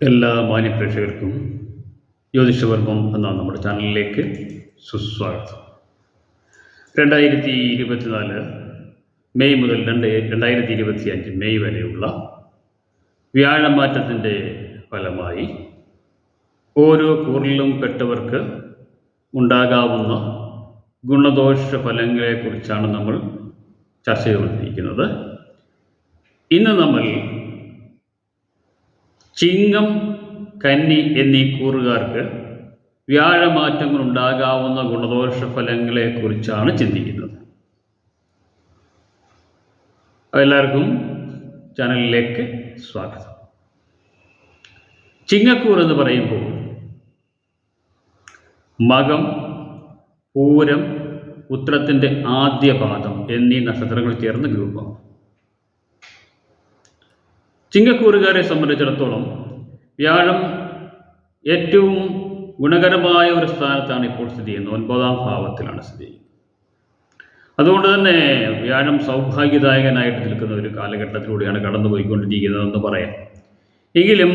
എല്ലാ മാന്യപ്രേക്ഷകർക്കും ജ്യോതിഷവർമ്മം എന്ന നമ്മുടെ ചാനലിലേക്ക് സുസ്വാഗതം. രണ്ടായിരത്തി ഇരുപത്തിനാല് മെയ് മുതൽ രണ്ട് രണ്ടായിരത്തി ഇരുപത്തി അഞ്ച് മെയ് വരെയുള്ള വ്യാഴമാറ്റത്തിന്റെ ഫലമായി ഓരോ കൂറിലും പെട്ടവർക്ക് ഉണ്ടാകാവുന്ന ഗുണദോഷ ഫലങ്ങളെക്കുറിച്ചാണ് നമ്മൾ ചർച്ച ചെയ്തുകൊണ്ടിരിക്കുന്നത്. ഇന്ന് നമ്മൾ ചിങ്ങം കന്നി എന്നീ കൂറുകാർക്ക് വ്യാഴമാറ്റങ്ങൾ ഉണ്ടാകാവുന്ന ഗുണദോഷ ഫലങ്ങളെക്കുറിച്ചാണ് ചിന്തിക്കുന്നത് എല്ലാവർക്കും ചാനലിലേക്ക് സ്വാഗതം. ചിങ്ങക്കൂർ എന്ന് പറയുമ്പോൾ മകം പൂരം ഉത്രത്തിന്റെ ആദ്യ പാദം എന്നീ നക്ഷത്രങ്ങൾ ചേർന്ന് ഗ്രൂപ്പാണ്. ചിങ്ങക്കൂറുകാരെ സംബന്ധിച്ചിടത്തോളം വ്യാഴം ഏറ്റവും ഗുണകരമായ ഒരു സ്ഥാനത്താണ് ഇപ്പോൾ സ്ഥിതി ചെയ്യുന്നത്. ഒൻപതാം ഭാവത്തിലാണ് സ്ഥിതി. ചെയ്യുന്നത് അതുകൊണ്ട് തന്നെ വ്യാഴം സൗഭാഗ്യദായകനായിട്ട് നിൽക്കുന്ന ഒരു കാലഘട്ടത്തിലൂടെയാണ് കടന്നുപോയിക്കൊണ്ടിരിക്കുന്നതെന്ന് പറയാം. എങ്കിലും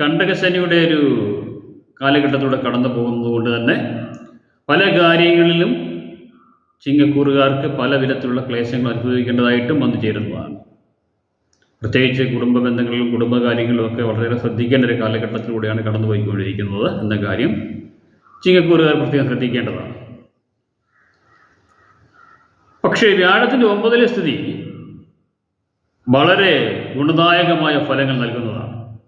കണ്ടകശനിയുടെ ഒരു കാലഘട്ടത്തിലൂടെ കടന്നു പോകുന്നത് കൊണ്ട് തന്നെ പല കാര്യങ്ങളിലും ചിങ്ങക്കൂറുകാർക്ക് പല വിധത്തിലുള്ള ക്ലേശങ്ങൾ അനുഭവിക്കേണ്ടതായിട്ടും വന്നു ചേരുന്നതാണ്. പ്രത്യേകിച്ച് കുടുംബ ബന്ധങ്ങളിലും കുടുംബകാര്യങ്ങളിലും ഒക്കെ വളരെയേറെ ശ്രദ്ധിക്കേണ്ട ഒരു കാലഘട്ടത്തിലൂടെയാണ് കടന്നുപോയിക്കൊണ്ടിരിക്കുന്നത് എന്ന കാര്യം ചിങ്ങക്കൂറുകാർ പ്രത്യേകം ശ്രദ്ധിക്കേണ്ടതാണ്. പക്ഷേ വ്യാഴത്തിന്റെ ഒമ്പതിലെ സ്ഥിതി വളരെ ഗുണദായകമായ ഫലങ്ങൾ നൽകുന്നതാണ്.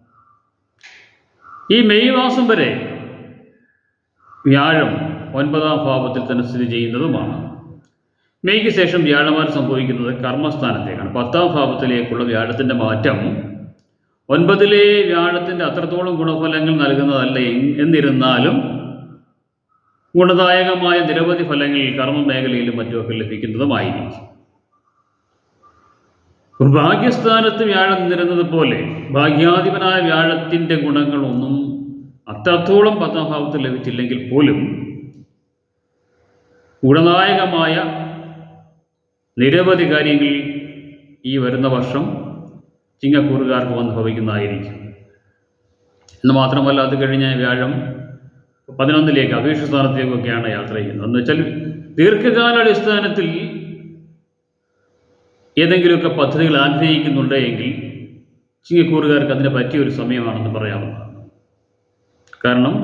ഈ മെയ് മാസം വരെ വ്യാഴം ഒൻപതാം ഭാവത്തിൽ തന്നെ സ്ഥിതി ചെയ്യുന്നതുമാണ്. മെയ്ക്ക് ശേഷം വ്യാഴമാർ സംഭവിക്കുന്നത് കർമ്മസ്ഥാനത്തേക്കാണ്. പത്താം ഭാവത്തിലേക്കുള്ള വ്യാഴത്തിന്റെ മാറ്റം ഒൻപതിലെ വ്യാഴത്തിന്റെ അത്രത്തോളം ഗുണഫലങ്ങൾ നൽകുന്നതല്ല എന്നിരുന്നാലും ഗുണദായകമായ നിരവധി ഫലങ്ങൾ കർമ്മ മേഖലയിലും മറ്റുമൊക്കെ ലഭിക്കുന്നതുമായിരിക്കും. ഭാഗ്യസ്ഥാനത്ത് വ്യാഴം നിന്നിരുന്നത് പോലെ ഭാഗ്യാധിപനായ വ്യാഴത്തിന്റെ ഗുണങ്ങളൊന്നും അത്രത്തോളം പത്താം ഭാവത്തിൽ ലഭിച്ചില്ലെങ്കിൽ പോലും ഗുണദായകമായ നിരവധി കാര്യങ്ങൾ ഈ വരുന്ന വർഷം ചിങ്ങക്കൂറുകാർക്ക് വന്ന് ഭവിക്കുന്നതായിരിക്കും. എന്ന് മാത്രമല്ല അത് കഴിഞ്ഞ വ്യാഴം പതിനൊന്നിലേക്ക് അപേക്ഷ സ്ഥാനത്തേക്കൊക്കെയാണ് യാത്ര ചെയ്യുന്നത്. എന്ന് വെച്ചാൽ ദീർഘകാലാടിസ്ഥാനത്തിൽ ഏതെങ്കിലുമൊക്കെ പദ്ധതികൾ ആഗ്രഹിക്കുന്നുണ്ട് എങ്കിൽ ചിങ്ങക്കൂറുകാർക്ക് അതിന് പറ്റിയ ഒരു സമയമാണെന്ന് പറയാവുന്നതാണ്. കാരണം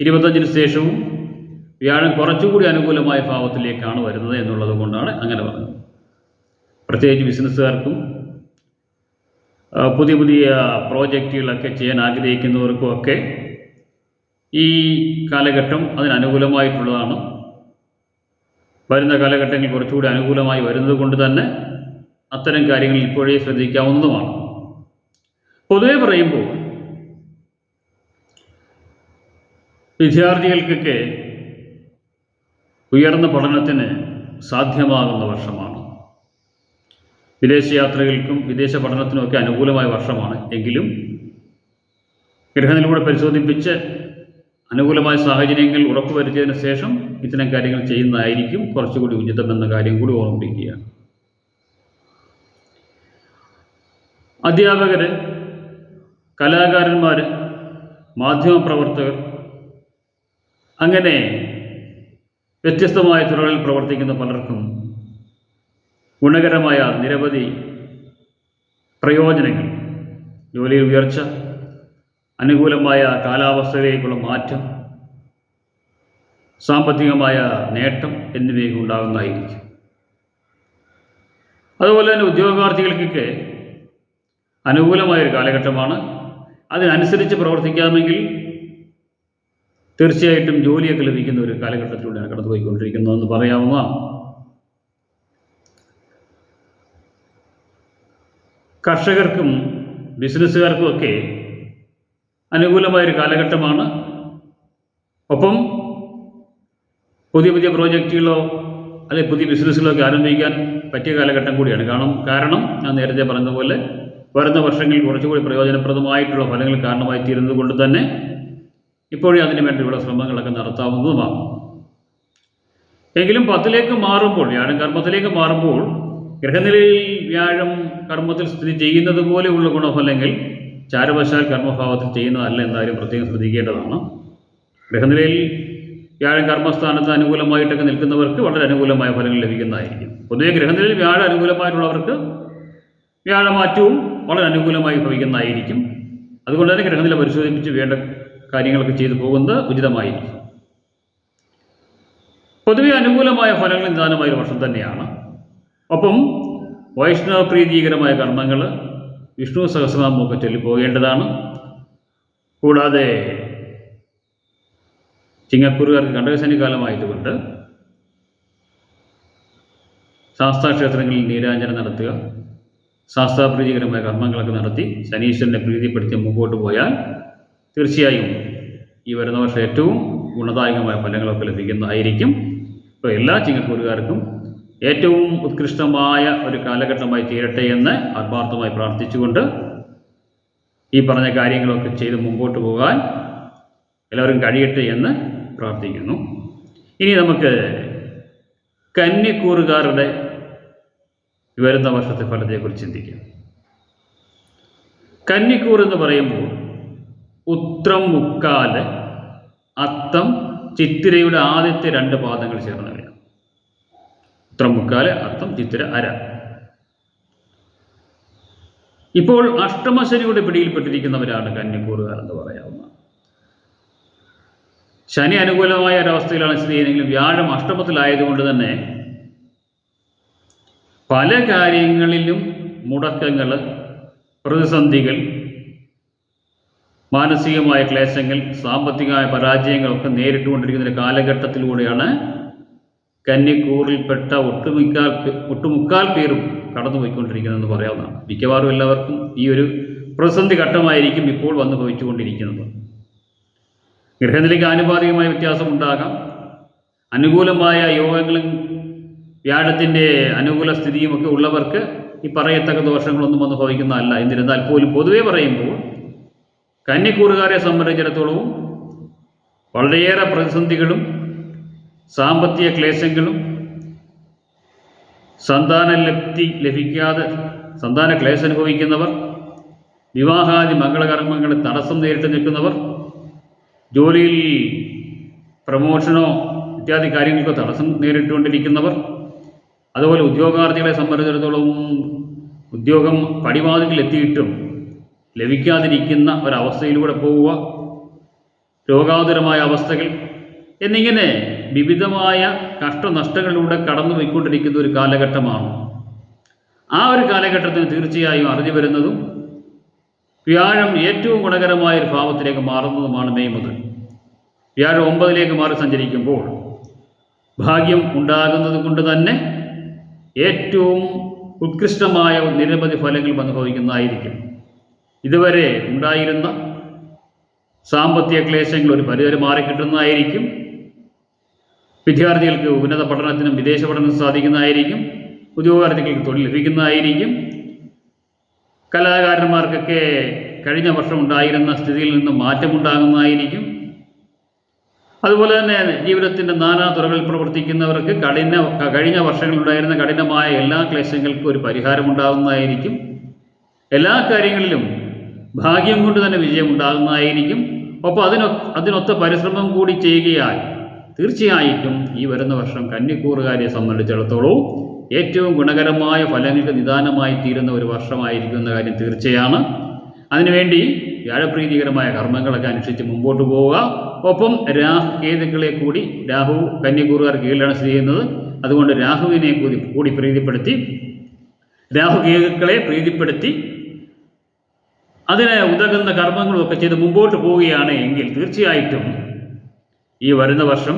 ഇരുപത്തഞ്ചിന് ശേഷവും വ്യാഴം കുറച്ചുകൂടി അനുകൂലമായ ഭാവത്തിലേക്കാണ് വരുന്നത് എന്നുള്ളത് കൊണ്ടാണ് അങ്ങനെ പറഞ്ഞത്. പ്രത്യേകിച്ച് ബിസിനസ്സുകാർക്കും പുതിയ പുതിയ പ്രോജക്റ്റുകളൊക്കെ ചെയ്യാൻ ആഗ്രഹിക്കുന്നവർക്കും ഒക്കെ ഈ കാലഘട്ടം അതിനനുകൂലമായിട്ടുള്ളതാണ്. വരുന്ന കാലഘട്ടങ്ങളിൽ കുറച്ചുകൂടി അനുകൂലമായി വരുന്നത് കൊണ്ട് തന്നെ അത്തരം കാര്യങ്ങൾ ഇപ്പോഴേ ശ്രദ്ധിക്കാവുന്നതുമാണ്. പൊതുവെ പറയുമ്പോൾ വിദ്യാർത്ഥികൾക്കൊക്കെ ഉയർന്ന പഠനത്തിന് സാധ്യമാകുന്ന വർഷമാണ്. വിദേശയാത്രകൾക്കും വിദേശ പഠനത്തിനുമൊക്കെ അനുകൂലമായ വർഷമാണ്. എങ്കിലും ഗ്രഹനിലൂടെ പരിശോധിപ്പിച്ച് അനുകൂലമായ സാഹചര്യങ്ങൾ ഉറപ്പുവരുത്തിയതിനു ശേഷം ഇത്തരം കാര്യങ്ങൾ ചെയ്യുന്നതായിരിക്കും കുറച്ചുകൂടി ഉചിതം എന്ന കാര്യം കൂടി ഓർമ്മിപ്പിക്കുക. അധ്യാപകർ കലാകാരന്മാർ മാധ്യമപ്രവർത്തകർ അങ്ങനെ വ്യത്യസ്തമായ തുറകളിൽ പ്രവർത്തിക്കുന്ന പലർക്കും ഗുണകരമായ നിരവധി പ്രയോജനങ്ങൾ. ജോലിയിൽ ഉയർച്ച അനുകൂലമായ കാലാവസ്ഥയിലേക്കുള്ള മാറ്റം സാമ്പത്തികമായ നേട്ടം എന്നിവയൊക്കെ ഉണ്ടാകുന്നതായിരിക്കും. അതുപോലെ തന്നെ ഉദ്യോഗാർത്ഥികൾക്കൊക്കെ അനുകൂലമായൊരു കാലഘട്ടമാണ്. അതിനനുസരിച്ച് പ്രവർത്തിക്കാമെങ്കിൽ തീർച്ചയായിട്ടും ജോലിയൊക്കെ ലഭിക്കുന്ന ഒരു കാലഘട്ടത്തിലൂടെയാണ് കടന്നുപോയിക്കൊണ്ടിരിക്കുന്നതെന്ന് പറയാവുന്ന കർഷകർക്കും ബിസിനസ്സുകാർക്കും ഒക്കെ അനുകൂലമായൊരു കാലഘട്ടമാണ്. ഒപ്പം പുതിയ പുതിയ പ്രോജക്റ്റുകളോ അല്ലെങ്കിൽ പുതിയ ബിസിനസ്സുകളോ ഒക്കെ ആരംഭിക്കാൻ പറ്റിയ കാലഘട്ടം കൂടിയാണ്. കാരണം കാരണം ഞാൻ നേരത്തെ പറഞ്ഞതുപോലെ വരുന്ന വർഷങ്ങളിൽ കുറച്ചുകൂടി പ്രയോജനപ്രദമായിട്ടുള്ള ഫലങ്ങൾ കാരണമായി തീരുന്നത് കൊണ്ട് തന്നെ ഇപ്പോഴേ അതിനു വേണ്ടിയുള്ള ശ്രമങ്ങളൊക്കെ നടത്താവുന്നതുമാണ്. എങ്കിലും പത്തിലേക്ക് മാറുമ്പോൾ വ്യാഴം കർമ്മത്തിലേക്ക് മാറുമ്പോൾ ഗ്രഹനിലയിൽ വ്യാഴം കർമ്മത്തിൽ സ്ഥിതി ചെയ്യുന്നത് പോലെയുള്ള ഗുണഫലങ്ങൾ ചാരവശാൽ കർമ്മഭാവത്തിൽ ചെയ്യുന്നതല്ല എന്നാലും പ്രത്യേകം ശ്രദ്ധിക്കേണ്ടതാണ്. ഗ്രഹനിലയിൽ വ്യാഴം കർമ്മസ്ഥാനത്ത് അനുകൂലമായിട്ടൊക്കെ നിൽക്കുന്നവർക്ക് വളരെ അനുകൂലമായ ഫലങ്ങൾ ലഭിക്കുന്നതായിരിക്കും. പൊതുവെ ഗ്രഹനിലയിൽ വ്യാഴം അനുകൂലമായിട്ടുള്ളവർക്ക് വ്യാഴമാറ്റവും വളരെ അനുകൂലമായി ഭവിക്കുന്നതായിരിക്കും. അതുകൊണ്ട് തന്നെ ഗ്രഹനില പരിശോധിപ്പിച്ച് വേണ്ട കാര്യങ്ങളൊക്കെ ചെയ്തു പോകുന്നത് ഉചിതമായിരിക്കും പൊതുവെ അനുകൂലമായ ഫലങ്ങൾ നിദാനമായ ഒരു വർഷം തന്നെയാണ്. ഒപ്പം വൈഷ്ണവ പ്രീതികരമായ കർമ്മങ്ങൾ വിഷ്ണു സഹസ്രനാമമൊക്കെ ചൊല്ലിപ്പോകേണ്ടതാണ് കൂടാതെ ചിങ്ങക്കുറുകാർക്ക് കണ്ടകശനി കാലമായതുകൊണ്ട് ശാസ്താക്ഷേത്രങ്ങളിൽ നീരാഞ്ജനം നടത്തുക ശാസ്താപ്രീതികരമായ കർമ്മങ്ങളൊക്കെ നടത്തി ശനീശ്വരനെ പ്രീതിപ്പെടുത്തി മുമ്പോട്ട് പോയാൽ തീർച്ചയായും ഈ വരുന്ന വർഷം ഏറ്റവും ഗുണദായകമായ ഫലങ്ങളൊക്കെ ലഭിക്കുന്നതായിരിക്കും. ഇപ്പോൾ എല്ലാ ചിങ്ങക്കൂറുകാർക്കും ഏറ്റവും ഉത്കൃഷ്ടമായ ഒരു കാലഘട്ടമായി തീരട്ടെ എന്ന് ആത്മാർത്ഥമായി പ്രാർത്ഥിച്ചുകൊണ്ട് ഈ പറഞ്ഞ കാര്യങ്ങളൊക്കെ ചെയ്ത് മുമ്പോട്ട് പോകാൻ എല്ലാവരും കഴിയട്ടെ എന്ന് പ്രാർത്ഥിക്കുന്നു. ഇനി നമുക്ക് കന്യക്കൂറുകാരുടെ വരുന്ന വർഷത്തെ ഫലത്തെക്കുറിച്ച് ചിന്തിക്കാം. കന്നിക്കൂർ എന്ന് പറയുമ്പോൾ ഉത്രം മുക്കാൽ അത്തം ചിത്തിരയുടെ ആദ്യത്തെ രണ്ട് പാദങ്ങൾ ചേർന്നവയാണ് ഉത്രം മുക്കാൽ അത്തം ചിത്തിര അര. ഇപ്പോൾ അഷ്ടമശനിയുടെ പിടിയിൽപ്പെട്ടിരിക്കുന്നവരാണ് കന്യക്കൂറുകാർ എന്ന് പറയാവുന്ന ശനി അനുകൂലമായ ഒരവസ്ഥയിലാണ് സ്ഥിതി ചെയ്യുന്നതെങ്കിലും വ്യാഴം അഷ്ടമത്തിലായതുകൊണ്ട് തന്നെ പല കാര്യങ്ങളിലും മുടക്കങ്ങൾ പ്രതിസന്ധികൾ മാനസികമായ ക്ലേശങ്ങൾ സാമ്പത്തികമായ പരാജയങ്ങളൊക്കെ നേരിട്ടുകൊണ്ടിരിക്കുന്ന ഒരു കാലഘട്ടത്തിലൂടെയാണ് കന്നിക്കൂറിൽപ്പെട്ട ഒട്ടുമിക്കാൽ ഒട്ടുമുക്കാൽ പേരും കടന്നുപോയിക്കൊണ്ടിരിക്കുന്നതെന്ന് പറയാവുന്നതാണ്. മിക്കവാറും എല്ലാവർക്കും ഈ ഒരു പ്രതിസന്ധി ഘട്ടമായിരിക്കും ഇപ്പോൾ വന്നു ഭവിച്ചുകൊണ്ടിരിക്കുന്നത് ഗ്രഹനിലയ്ക്ക് ആനുപാതികമായ വ്യത്യാസം ഉണ്ടാകാം അനുകൂലമായ യോഗങ്ങളും വ്യാഴത്തിന്റെ അനുകൂല സ്ഥിതിയുമൊക്കെ ഉള്ളവർക്ക് ഈ പറയത്തക്ക ദോഷങ്ങളൊന്നും വന്ന് ഭവിക്കുന്നതല്ല. എന്നിരുന്നാൽ പോലും പൊതുവേ പറയുമ്പോൾ കന്യക്കൂറുകാരെ സംബന്ധിച്ചിടത്തോളവും വളരെയേറെ പ്രതിസന്ധികളും സാമ്പത്തിക ക്ലേശങ്ങളും സന്താന ലബ്ധി ലഭിക്കാതെ സന്താന ക്ലേശം അനുഭവിക്കുന്നവർ വിവാഹാദി മംഗളകർമ്മങ്ങളിൽ തടസ്സം നേരിട്ട് നിൽക്കുന്നവർ ജോലിയിൽ പ്രമോഷനോ ഇത്യാദി കാര്യങ്ങൾക്ക് തടസ്സം നേരിട്ടുകൊണ്ടിരിക്കുന്നവർ അതുപോലെ ഉദ്യോഗാർത്ഥികളെ സംബന്ധിച്ചിടത്തോളം ഉദ്യോഗം പടിവാതിൽ എത്തിയിട്ടും ലഭിക്കാതിരിക്കുന്ന ഒരവസ്ഥയിലൂടെ പോവുക രോഗാതുരമായ അവസ്ഥകൾ എന്നിങ്ങനെ വിവിധമായ കഷ്ടനഷ്ടങ്ങളിലൂടെ കടന്നു പോയിക്കൊണ്ടിരിക്കുന്ന ഒരു കാലഘട്ടമാണ്. ആ ഒരു കാലഘട്ടത്തിന് തീർച്ചയായും അറിഞ്ഞു വരുന്നതും വ്യാഴം ഏറ്റവും ഗുണകരമായ ഒരു ഭാവത്തിലേക്ക് മാറുന്നതുമാണ് മെയ് മുതൽ. വ്യാഴം ഒമ്പതിലേക്ക് മാറി സഞ്ചരിക്കുമ്പോൾ ഭാഗ്യം ഉണ്ടാകുന്നത് കൊണ്ട് തന്നെ ഏറ്റവും ഉത്കൃഷ്ടമായ നിരവധി ഫലങ്ങൾ അനുഭവിക്കുന്നതായിരിക്കും. ഇതുവരെ ഉണ്ടായിരുന്ന സാമ്പത്തിക ക്ലേശങ്ങൾ ഒരു പരിധി മാറിക്കിട്ടുന്നതായിരിക്കും. വിദ്യാർത്ഥികൾക്ക് ഉന്നത പഠനത്തിനും വിദേശ പഠനത്തിനും സാധിക്കുന്നതായിരിക്കും. ഉദ്യോഗാർത്ഥികൾക്ക് തൊഴിൽ ലഭിക്കുന്നതായിരിക്കും. കലാകാരന്മാർക്കൊക്കെ കഴിഞ്ഞ വർഷം ഉണ്ടായിരുന്ന സ്ഥിതിയിൽ നിന്ന് മാറ്റമുണ്ടാകുന്നതായിരിക്കും. അതുപോലെ തന്നെ ജീവിതത്തിന്റെ നാനാ തുറകളിൽ പ്രവർത്തിക്കുന്നവർക്ക് കഠിന കഴിഞ്ഞ വർഷങ്ങളിലുണ്ടായിരുന്ന കഠിനമായ എല്ലാ ക്ലേശങ്ങൾക്കും ഒരു പരിഹാരമുണ്ടാകുന്നതായിരിക്കും. എല്ലാ കാര്യങ്ങളിലും ഭാഗ്യം കൊണ്ട് തന്നെ വിജയം ഉണ്ടാകുന്നതായിരിക്കും ഒപ്പം അതിനൊ അതിനൊത്ത പരിശ്രമം കൂടി ചെയ്യുകയാൽ തീർച്ചയായിട്ടും ഈ വരുന്ന വർഷം കന്നിക്കൂറുകാരെ സംബന്ധിച്ചിടത്തോളം ഏറ്റവും ഗുണകരമായ ഫലങ്ങൾക്ക് നിദാനമായി തീരുന്ന ഒരു വർഷമായിരിക്കും എന്ന കാര്യം തീർച്ചയാണ്. അതിനുവേണ്ടി വ്യാഴപ്രീതികരമായ കർമ്മങ്ങളൊക്കെ അനുഷ്ഠിച്ച് മുമ്പോട്ട് പോവുക. ഒപ്പം രാഹു കേതുക്കളെ കൂടി രാഹു കന്നിക്കൂറുകാർ കീഴിലാണ് സ്ഥിതി ചെയ്യുന്നത്. അതുകൊണ്ട് രാഹുവിനെ കൂടി കൂടി പ്രീതിപ്പെടുത്തി രാഹു കേതുക്കളെ പ്രീതിപ്പെടുത്തി അതിന് ഉതകുന്ന കർമ്മങ്ങളൊക്കെ ചെയ്ത് മുമ്പോട്ട് പോവുകയാണ് എങ്കിൽ തീർച്ചയായിട്ടും ഈ വരുന്ന വർഷം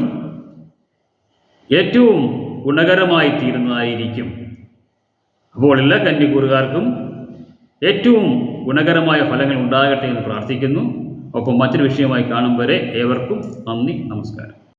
ഏറ്റവും ഗുണകരമായി തീരുന്നതായിരിക്കും. അപ്പോൾ എല്ലാ കന്യകൂറുകാർക്കും ഏറ്റവും ഗുണകരമായ ഫലങ്ങൾ ഉണ്ടാകട്ടെ എന്ന് പ്രാർത്ഥിക്കുന്നു. ഒപ്പം മറ്റൊരു വിഷയമായി കാണും വരെ ഏവർക്കും നന്ദി നമസ്കാരം.